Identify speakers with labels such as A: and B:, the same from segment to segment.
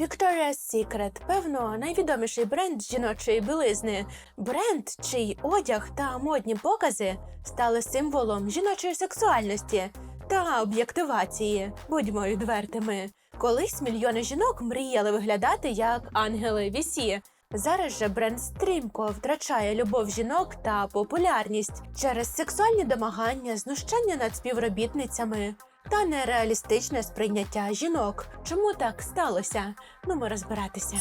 A: Victoria's Secret, певно, найвідоміший бренд жіночої білизни. Бренд, чий одяг та модні покази стали символом жіночої сексуальності та об'єктивації. Будьмо відвертими. Колись мільйони жінок мріяли виглядати як ангели Вісі. Зараз же бренд стрімко втрачає любов жінок та популярність через сексуальні домагання, знущання над співробітницями та нереалістичне сприйняття жінок. Чому так сталося? Ну, ми розбиратися.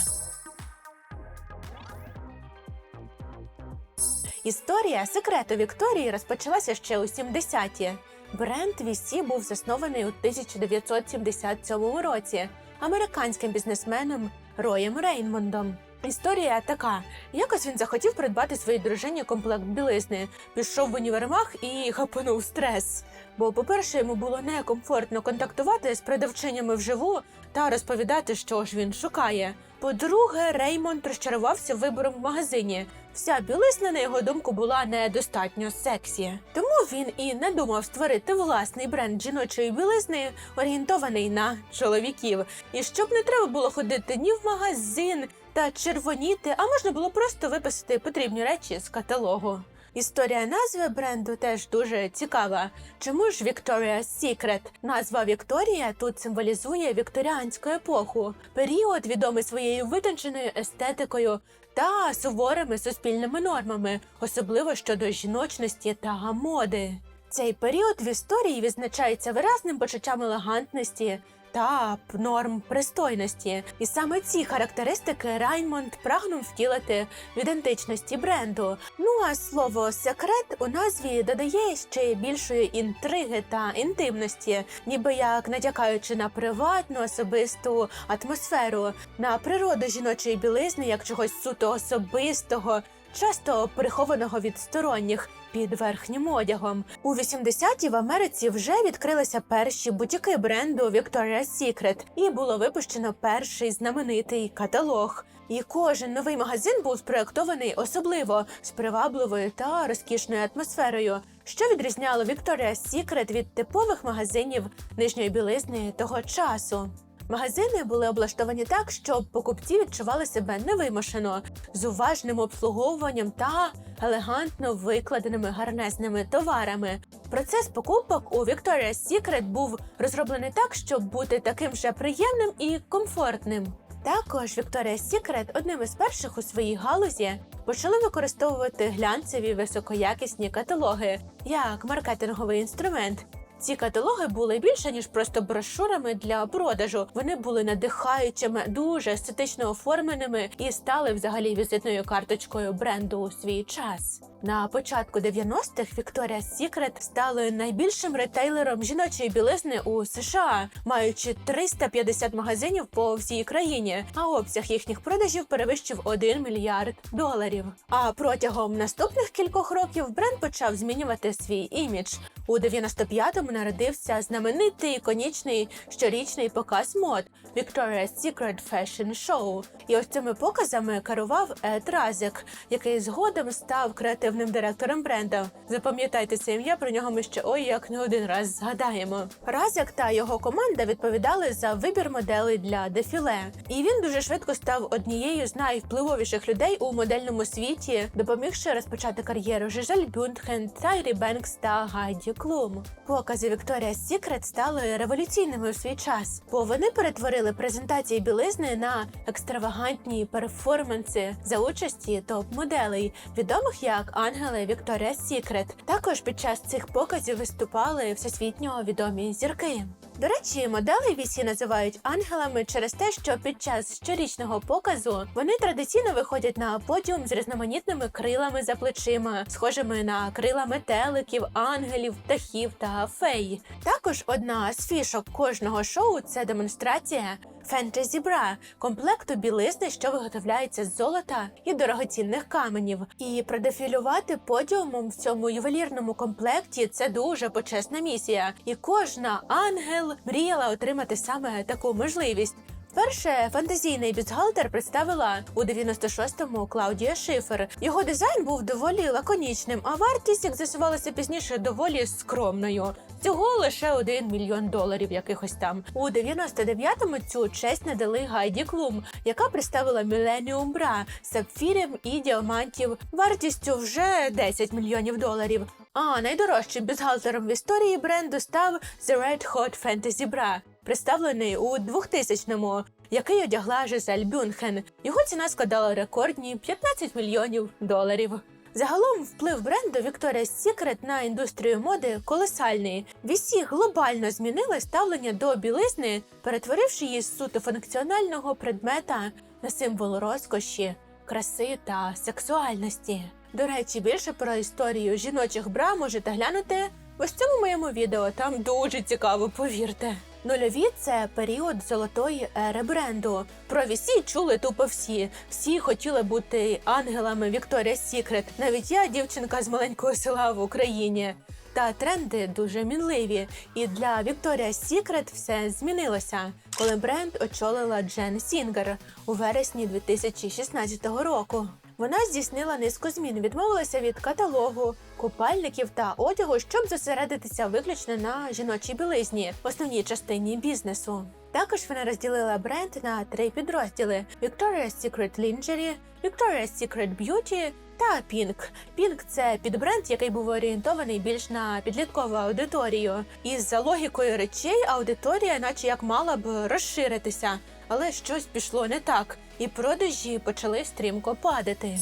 A: Історія секрету Вікторії розпочалася ще у 70-ті. Бренд VC був заснований у 1977 році американським бізнесменом Роєм Рейнмондом. Історія така: якось він захотів придбати своїй дружині комплект білизни, пішов в універмаг і хапанув стрес. Бо, по-перше, йому було некомфортно контактувати з продавчинями вживу та розповідати, що ж він шукає. По-друге, Реймонд розчарувався вибором в магазині. Вся білизна, на його думку, була недостатньо сексі. Тому він і не думав створити власний бренд жіночої білизни, орієнтований на чоловіків. І щоб не треба було ходити ні в магазин та червоніти, а можна було просто виписати потрібні речі з каталогу. Історія назви бренду теж дуже цікава. Чому ж Victoria's Secret? Назва Вікторія тут символізує вікторіанську епоху, період відомий своєю витонченою естетикою та суворими суспільними нормами, особливо щодо жіночності та моди. Цей період в історії відзначається виразним почуттям елегантності та норм пристойності. І саме ці характеристики Раймонд прагнув втілити в ідентичності бренду. Ну а слово секрет у назві додає ще більшої інтриги та інтимності, ніби як натякаючи на приватну особисту атмосферу, на природу жіночої білизни як чогось суто особистого. Часто прихованого від сторонніх під верхнім одягом. У 80-ті в Америці вже відкрилися перші бутіки бренду Victoria's Secret і було випущено перший знаменитий каталог. І кожен новий магазин був спроектований особливо з привабливою та розкішною атмосферою, що відрізняло Victoria's Secret від типових магазинів нижньої білизни того часу. Магазини були облаштовані так, щоб покупці відчували себе невимушено, з уважним обслуговуванням та елегантно викладеними гарнезними товарами. Процес покупок у Victoria's Secret був розроблений так, щоб бути таким же приємним і комфортним. Також Victoria's Secret одним із перших у своїй галузі почали використовувати глянцеві високоякісні каталоги як маркетинговий інструмент. Ці каталоги були більше ніж просто брошурами для продажу. Вони були надихаючими, дуже естетично оформленими і стали взагалі візитною карточкою бренду у свій час. На початку 90-х Victoria's Secret стали найбільшим ретейлером жіночої білизни у США, маючи 350 магазинів по всій країні, а обсяг їхніх продажів перевищив 1 мільярд доларів. А протягом наступних кількох років бренд почав змінювати свій імідж. У 95-му народився знаменитий іконічний щорічний показ мод Victoria's Secret Fashion Show. І ось цими показами керував Ед Разик, який згодом став креативним директором бренду. Запам'ятайте це ім'я, про нього ми ще ой як не один раз згадаємо. Разик та його команда відповідали за вибір моделей для дефіле, і він дуже швидко став однією з найвпливовіших людей у модельному світі, допомігши розпочати кар'єру Жизель Бюндхен, Тайрі Бенкс та Гайді Клум. Покази Victoria's Secret стали революційними в свій час, бо вони перетворили презентації білизни на екстравагантні перформанси за участі топ-моделей, відомих як ангели Victoria's Secret. Також під час цих показів виступали всесвітньо відомі зірки. До речі, моделей VC називають ангелами через те, що під час щорічного показу вони традиційно виходять на подіум з різноманітними крилами за плечима, схожими на крила метеликів, ангелів, птахів та фей. Також одна з фішок кожного шоу це демонстрація Фентезі Бра комплекту білизни, що виготовляється з золота і дорогоцінних каменів. І продефілювати подіумом в цьому ювелірному комплекті це дуже почесна місія. І кожна ангел мріяла отримати саме таку можливість. Перше фантазійний бюстгальтер представила у 96-му Клаудія Шифер. Його дизайн був доволі лаконічним, а вартість, як з'ясувалося пізніше, доволі скромною. Всього лише 1 мільйон доларів якихось там. У 99-му цю честь надали Гайді Клум, яка представила Bra з сапфірів і діамантів вартістю вже 10 мільйонів доларів. А найдорожчим бюстгальтером в історії бренду став The Red Hot Fantasy Bra, представлений у 2000-му, який одягла Жизель Бюнхен. Його ціна складала рекордні 15 мільйонів доларів. Загалом вплив бренду Victoria's Secret на індустрію моди колосальний. VC глобально змінили ставлення до білизни, перетворивши її з суто функціонального предмета на символ розкоші, краси та сексуальності. До речі, більше про історію жіночих бра можете глянути ось цьому моєму відео. Там дуже цікаво, повірте. Нульові це період золотої ери бренду. Про VC чули тупо всі. Всі хотіли бути ангелами Victoria's Secret. Навіть я, дівчинка з маленького села в Україні. Та тренди дуже мінливі. І для Victoria's Secret все змінилося, коли бренд очолила Джен Сінгер у вересні 2016 року. Вона здійснила низку змін, відмовилася від каталогу, купальників та одягу, щоб зосередитися виключно на жіночій білизні, основній частині бізнесу. Також вона розділила бренд на три підрозділи: Victoria's Secret Lingerie, Victoria's Secret Beauty та Pink. Pink – це підбренд, який був орієнтований більш на підліткову аудиторію. І за логікою речей аудиторія, наче як мала б розширитися, але щось пішло не так, і продажі почали стрімко падати.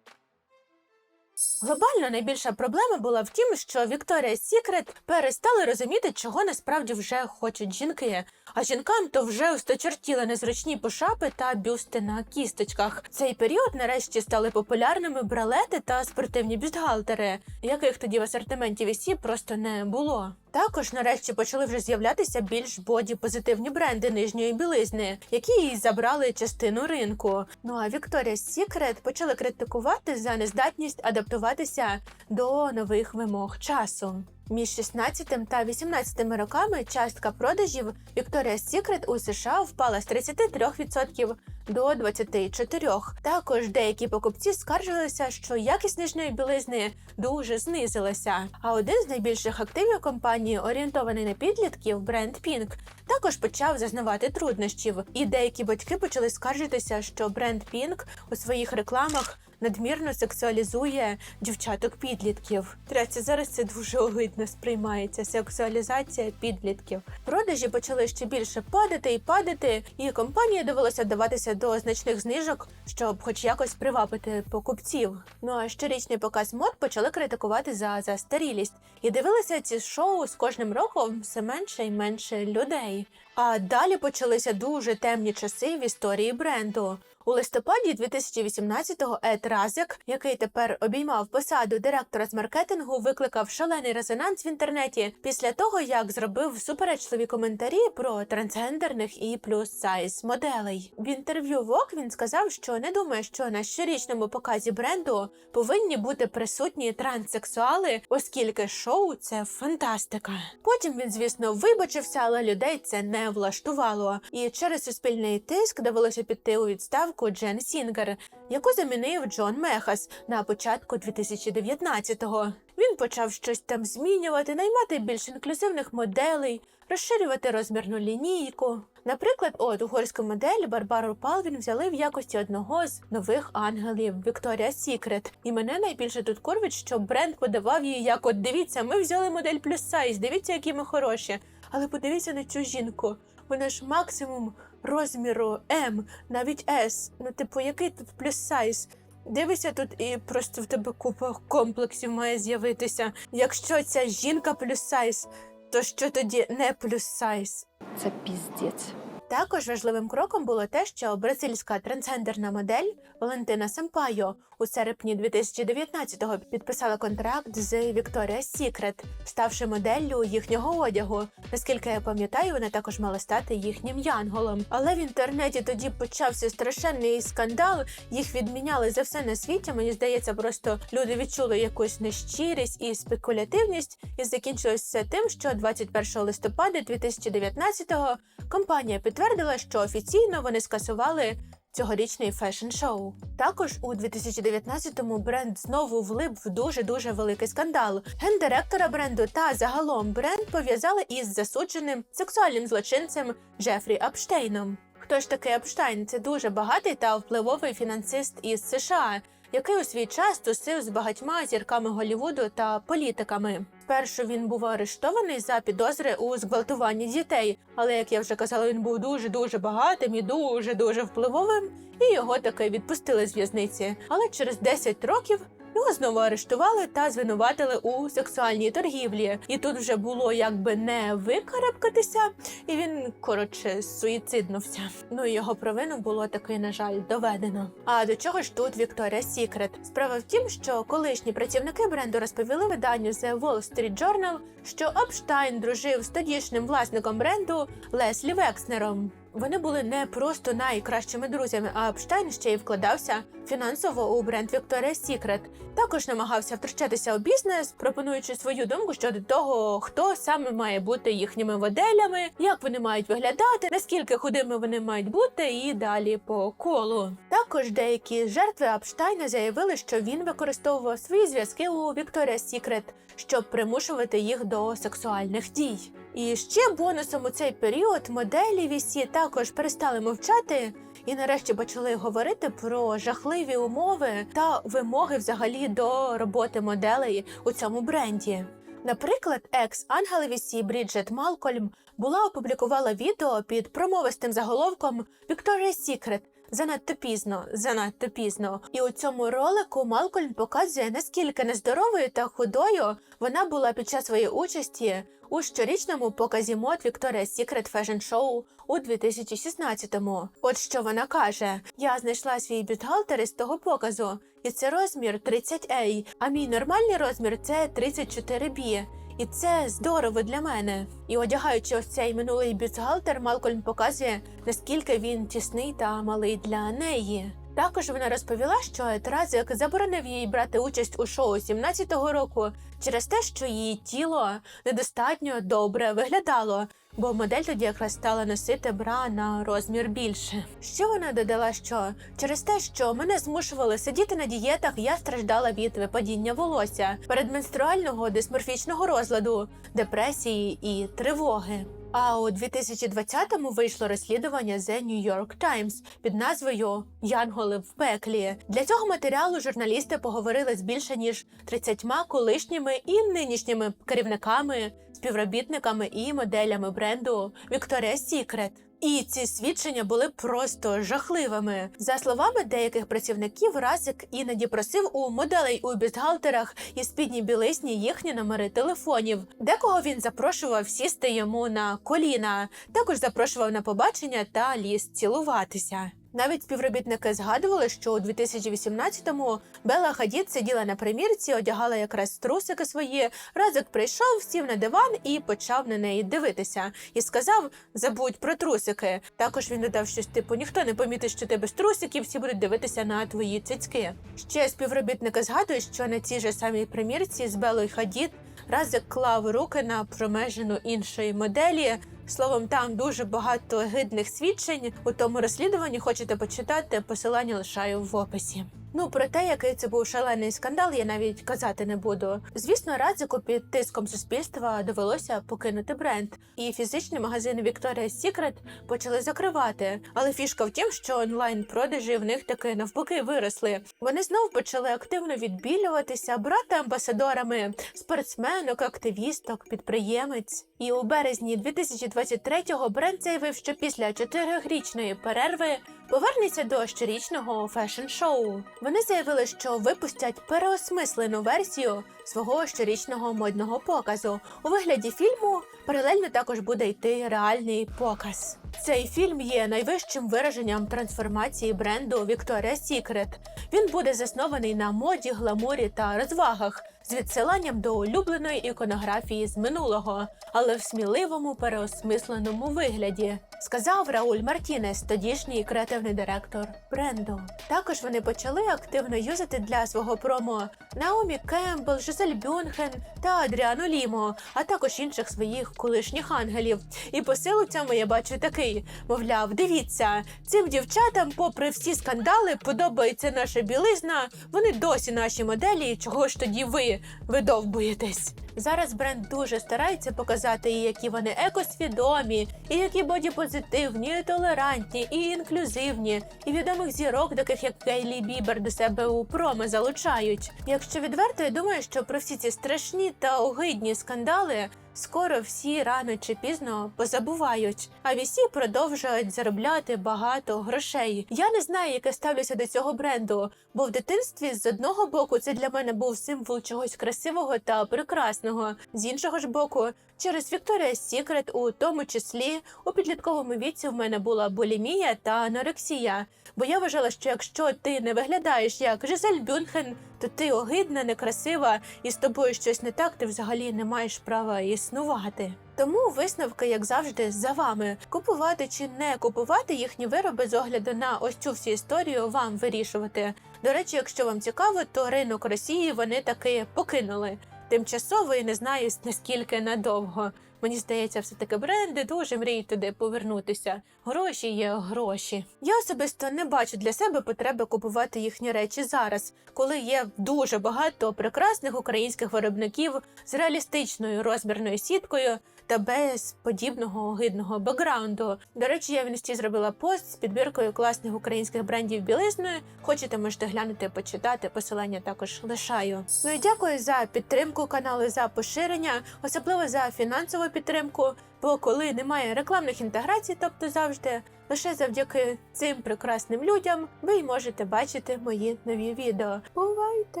A: Глобально найбільша проблема була в тім, що Victoria's Secret перестали розуміти, чого насправді вже хочуть жінки. А жінкам то вже осточертіли незручні пошапи та бюсти на кісточках. Цей період нарешті стали популярними бралети та спортивні бюстгальтери, яких тоді в асортименті VC просто не було. Також нарешті почали вже з'являтися більш боді-позитивні бренди нижньої білизни, які їй забрали частину ринку. Ну а Victoria's Secret почали критикувати за нездатність адаптуватися до нових вимог часу. Між 16 та 18 роками частка продажів Victoria's Secret у США впала з 33% до 24%. Також деякі покупці скаржилися, що якість нижньої білизни дуже знизилася. А один з найбільших активів компанії, орієнтований на підлітків, бренд Pink, також почав зазнавати труднощів. І деякі батьки почали скаржитися, що бренд Pink у своїх рекламах надмірно сексуалізує дівчаток-підлітків. Трясся зараз це дуже огидно сприймається. Сексуалізація підлітків. Продажі почали ще більше падати і падати, і компанії довелося вдаватися до значних знижок, щоб хоч якось привабити покупців. Ну а щорічний показ мод почали критикувати за застарілість і дивилися ці шоу з кожним роком все менше і менше людей. А далі почалися дуже темні часи в історії бренду. У листопаді 2018-го Ед Разик, який тепер обіймав посаду директора з маркетингу, викликав шалений резонанс в інтернеті після того, як зробив суперечливі коментарі про трансгендерних і плюс сайз моделей. В інтерв'ю Vogue він сказав, що не думає, що на щорічному показі бренду повинні бути присутні транссексуали, оскільки шоу це фантастика. Потім він, звісно, вибачився, але людей це не влаштувало. І через суспільний тиск довелося піти у відставку Джен Сінгер, яку замінив Джон Мехас на початку 2019-го. Він почав щось там змінювати, наймати більш інклюзивних моделей, розширювати розмірну лінійку. Наприклад, от угорську модель Барбару Палвін взяли в якості одного з нових ангелів Victoria's Secret. І мене найбільше тут курвить, що бренд подавав її як от дивіться, ми взяли модель плюс сайз, дивіться, які ми хороші. Але подивіться на цю жінку. Вона ж максимум розміру М, навіть С. Ну, типу, який тут плюс сайз? Дивися тут, і просто в тебе купа комплексів має з'явитися. Якщо ця жінка плюс сайз, то що тоді не плюс сайз?
B: Це піздець.
A: Також важливим кроком було те, що бразильська трансгендерна модель Валентина Сампайо у серпні 2019-го підписала контракт з Victoria's Secret, ставши моделлю їхнього одягу. Наскільки я пам'ятаю, вона також мала стати їхнім янголом. Але в інтернеті тоді почався страшенний скандал. Їх відміняли за все на світі. Мені здається, просто люди відчули якусь нещирість і спекулятивність, і закінчилось все тим, що 21 листопада 2019-го компанія підтвердила, що офіційно вони скасували цьогорічний фешн-шоу. Також у 2019-му бренд знову влип в дуже дуже великий скандал. Гендиректора бренду та загалом бренд пов'язали із засудженим сексуальним злочинцем Джефрі Апштейном. Хто ж такий Апштайн? Це дуже багатий та впливовий фінансист із США, який у свій час тусив з багатьма зірками Голлівуду та політиками. Спершу він був арештований за підозри у зґвалтуванні дітей, але як я вже казала, він був дуже дуже багатим і дуже дуже впливовим, і його таки відпустили з в'язниці. Але через 10 років. Його знову арештували та звинуватили у сексуальній торгівлі, і тут вже було якби не викарабкатися, і він коротше суїциднувся. Ну і його провину було таки, на жаль, доведено. А до чого ж тут Вікторія Сікрет? Справа в тім, що колишні працівники бренду розповіли виданню The Wall Street Journal, що Апштайн дружив з тодішнім власником бренду Леслі Векснером. Вони були не просто найкращими друзями, а Апштайн ще й вкладався фінансово у бренд Victoria's Secret. Також намагався втручатися у бізнес, пропонуючи свою думку щодо того, хто саме має бути їхніми моделями, як вони мають виглядати, наскільки худими вони мають бути, і далі по колу. Також деякі жертви Апштайна заявили, що він використовував свої зв'язки у Victoria's Secret, щоб примушувати їх до сексуальних дій. І ще бонусом у цей період моделі VC також перестали мовчати і нарешті почали говорити про жахливі умови та вимоги взагалі до роботи моделей у цьому бренді. Наприклад, екс Ангели VC Бріджет Малкольм була опублікувала відео під промовистим заголовком Victoria's Secret Занадто пізно, занадто пізно. І у цьому ролику Малкольм показує, наскільки нездоровою та худою вона була під час своєї участі у щорічному показі мод Victoria's Secret Fashion Show у 2016-му. От що вона каже: я знайшла свій бюстгальтер із того показу, і це розмір 30A, а мій нормальний розмір це 34B. І це здорово для мене. І одягаючи ось цей минулий бюстгальтер, Малкольм показує, наскільки він тісний та малий для неї. Також вона розповіла, що Тразик заборонив їй брати участь у шоу 17-го року через те, що її тіло недостатньо добре виглядало, бо модель тоді якраз стала носити бра на розмір більше. Ще вона додала, що через те, що мене змушували сидіти на дієтах, я страждала від випадіння волосся, передменструального дисморфічного розладу, депресії і тривоги. А у 2020-му вийшло розслідування The New York Times під назвою Янголи в пеклі. Для цього матеріалу журналісти поговорили з більше ніж 30 колишніми і нинішніми керівниками, співробітниками і моделями бренду Victoria's Secret. І ці свідчення були просто жахливими. За словами деяких працівників, Разик іноді просив у моделей у бюстгальтерах і спідній білизні їхні номери телефонів. Декого він запрошував сісти йому на коліна, також запрошував на побачення та ліс цілуватися. Навіть співробітники згадували, що у 2018-му Бела Хадід сиділа на примірці, одягала якраз трусики свої. Разик прийшов, сів на диван і почав на неї дивитися. І сказав: забудь про трусики. Також він додав щось типу: ніхто не помітить, що ти без трусиків, всі будуть дивитися на твої цицьки. Ще співробітники згадують, що на цій же самій примірці з Белою Хадід Разик клав руки на промежину іншої моделі. Словом, там дуже багато гидних свідчень. У тому розслідуванні хочете почитати, посилання лишаю в описі. Ну про те, який це був шалений скандал, я навіть казати не буду. Звісно, Радзику під тиском суспільства довелося покинути бренд, і фізичні магазини Victoria's Secret почали закривати. Але фішка в тім, що онлайн продажі в них таки навпаки виросли. Вони знов почали активно відбілюватися, брати амбасадорами спортсменок, активісток, підприємець. І у березні 2023-го бренд заявив, що після чотирирічної перерви повернеться до щорічного фешн-шоу. Вони заявили, що випустять переосмислену версію свого щорічного модного показу. У вигляді фільму паралельно також буде йти реальний показ. Цей фільм є найвищим вираженням трансформації бренду Victoria's Secret. Він буде заснований на моді, гламурі та розвагах. З відсиланням до улюбленої іконографії з минулого, але в сміливому переосмисленому вигляді, сказав Рауль Мартінес, тодішній креативний директор бренду. Також вони почали активно юзати для свого промо Наомі Кембл, Жизель Бюнхен та Адріану Лімо, а також інших своїх колишніх ангелів. І посил у цьому я бачу такий: мовляв, дивіться, цим дівчатам, попри всі скандали, подобається наша білизна. Вони досі наші моделі. Чого ж тоді ви видовбуєтесь? Зараз бренд дуже старається показати, які вони екосвідомі, і які бодіпозитивні, і толерантні, і інклюзивні, і відомих зірок, таких як Кейлі Бібер, до себе у промо залучають. Якщо відверто, я думаю, що про всі ці страшні та огидні скандали скоро всі рано чи пізно позабувають, а вісі продовжують заробляти багато грошей. Я не знаю, яке ставлюся до цього бренду, бо в дитинстві з одного боку це для мене був символ чогось красивого та прекрасного. З іншого ж боку, через Victoria's Secret, у тому числі у підлітковому віці в мене була булімія та анорексія. Бо я вважала, що якщо ти не виглядаєш як Жизель Бюнхен, то ти огидна, некрасива, і з тобою щось не так, ти взагалі не маєш права існувати. Тому висновки, як завжди, за вами купувати чи не купувати їхні вироби з огляду на ось цю всю історію вам вирішувати. До речі, якщо вам цікаво, то ринок Росії вони таки покинули тимчасово і не знаю наскільки надовго. Мені здається, все таки бренди дуже мріють туди повернутися. Гроші є гроші. Я особисто не бачу для себе потреби купувати їхні речі зараз, коли є дуже багато прекрасних українських виробників з реалістичною розмірною сіткою та без подібного огидного бекграунду. До речі, я в інсті зробила пост з підбіркою класних українських брендів білизною. Хочете, можете глянути, почитати. Посилання також лишаю. Ну і дякую за підтримку каналу, за поширення, особливо за фінансову підтримку. Бо коли немає рекламних інтеграцій, тобто завжди лише завдяки цим прекрасним людям, ви можете бачити мої нові відео. Бувайте!